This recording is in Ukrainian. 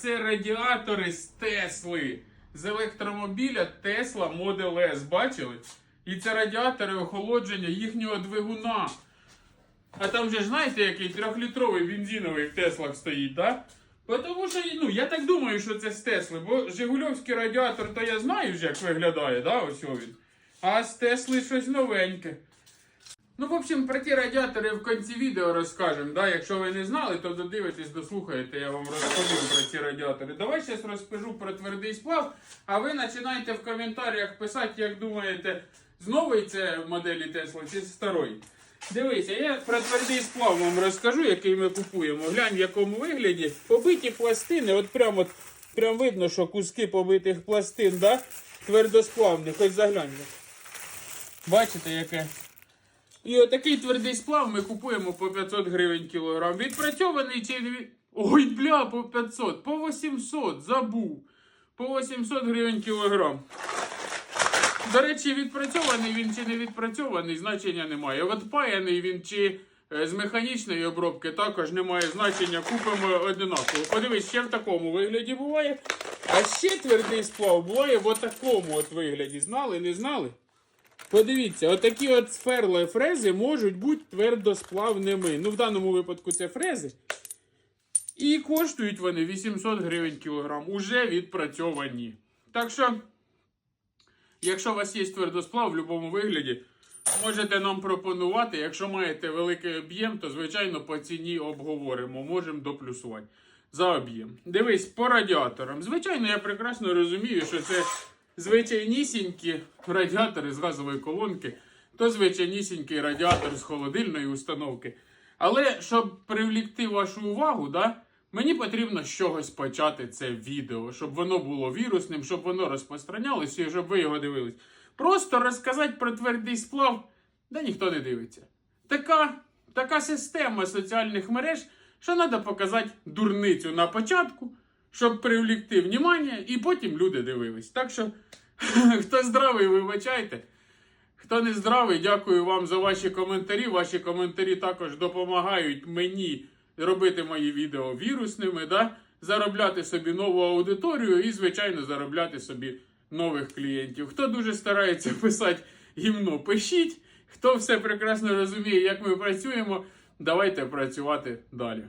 Це радіатори з Тесли. З електромобіля Tesla Model S. Bачили? І це радіатори охолодження їхнього двигуна. А там же знаєте, який трьохлітровий бензиновий в Теслах стоїть, так? Да? Тому що, ну, я так думаю, що це з Тесли, бо Жигульовський радіатор, то я знаю вже, як виглядає, да, ось він. А з Тесли щось новеньке. Ну, в общем, про ті радіатори в кінці відео розкажемо. Да? Якщо ви не знали, то додивитесь, дослухаєте, я вам розповім про ці радіатори. Давай зараз розкажу про твердий сплав, а ви починайте в коментарях писати, як думаєте, з нової це моделі Тесла чи з старої. Дивися, я про твердий сплав вам розкажу, який ми купуємо. Глянь, в якому вигляді. Побиті пластини, от прямо от, прям видно, що куски побитих пластин, да? твердосплавних, ось загляньте. Бачите, яке? І отакий твердий сплав ми купуємо по 500 гривень кілограм. Відпрацьований чи. Ой, бля, по 500, по 800, забув. По 800 гривень кілограм. До речі, відпрацьований він чи не відпрацьований, значення немає. От паяний він чи е, з механічної обробки також немає значення. Купимо одинаково. Подивись, ще в такому вигляді буває. А ще твердий сплав буває в такому от вигляді. Знали, не знали? Подивіться, отакі от сферли фрези можуть бути твердосплавними. Ну, в даному випадку це фрези. І коштують вони 800 гривень кілограм. Уже відпрацьовані. Так що, якщо у вас є твердосплав в будь-якому вигляді, можете нам пропонувати. Якщо маєте великий об'єм, то, звичайно, по ціні обговоримо. Можемо доплюсувати за об'єм. Дивись, по радіаторам. Звичайно, я прекрасно розумію, що це звичайнісінькі радіатори з газової колонки, то звичайнісінький радіатор з холодильної установки. Але щоб привлікти вашу увагу, да, мені потрібно з чогось почати це відео, щоб воно було вірусним, щоб воно розпространялося і щоб ви його дивились. Просто розказати про твердий сплав, да ніхто не дивиться. Така, така система соціальних мереж, що треба показати дурницю на початку, щоб привлікти внимання, і потім люди дивились. Так що, хто здравий, вибачайте. Хто не здравий, дякую вам за ваші коментарі. Ваші коментарі також допомагають мені робити мої відео вірусними, да? заробляти собі нову аудиторію і, звичайно, заробляти собі нових клієнтів. Хто дуже старається писати гімно, пишіть. Хто все прекрасно розуміє, як ми працюємо, давайте працювати далі.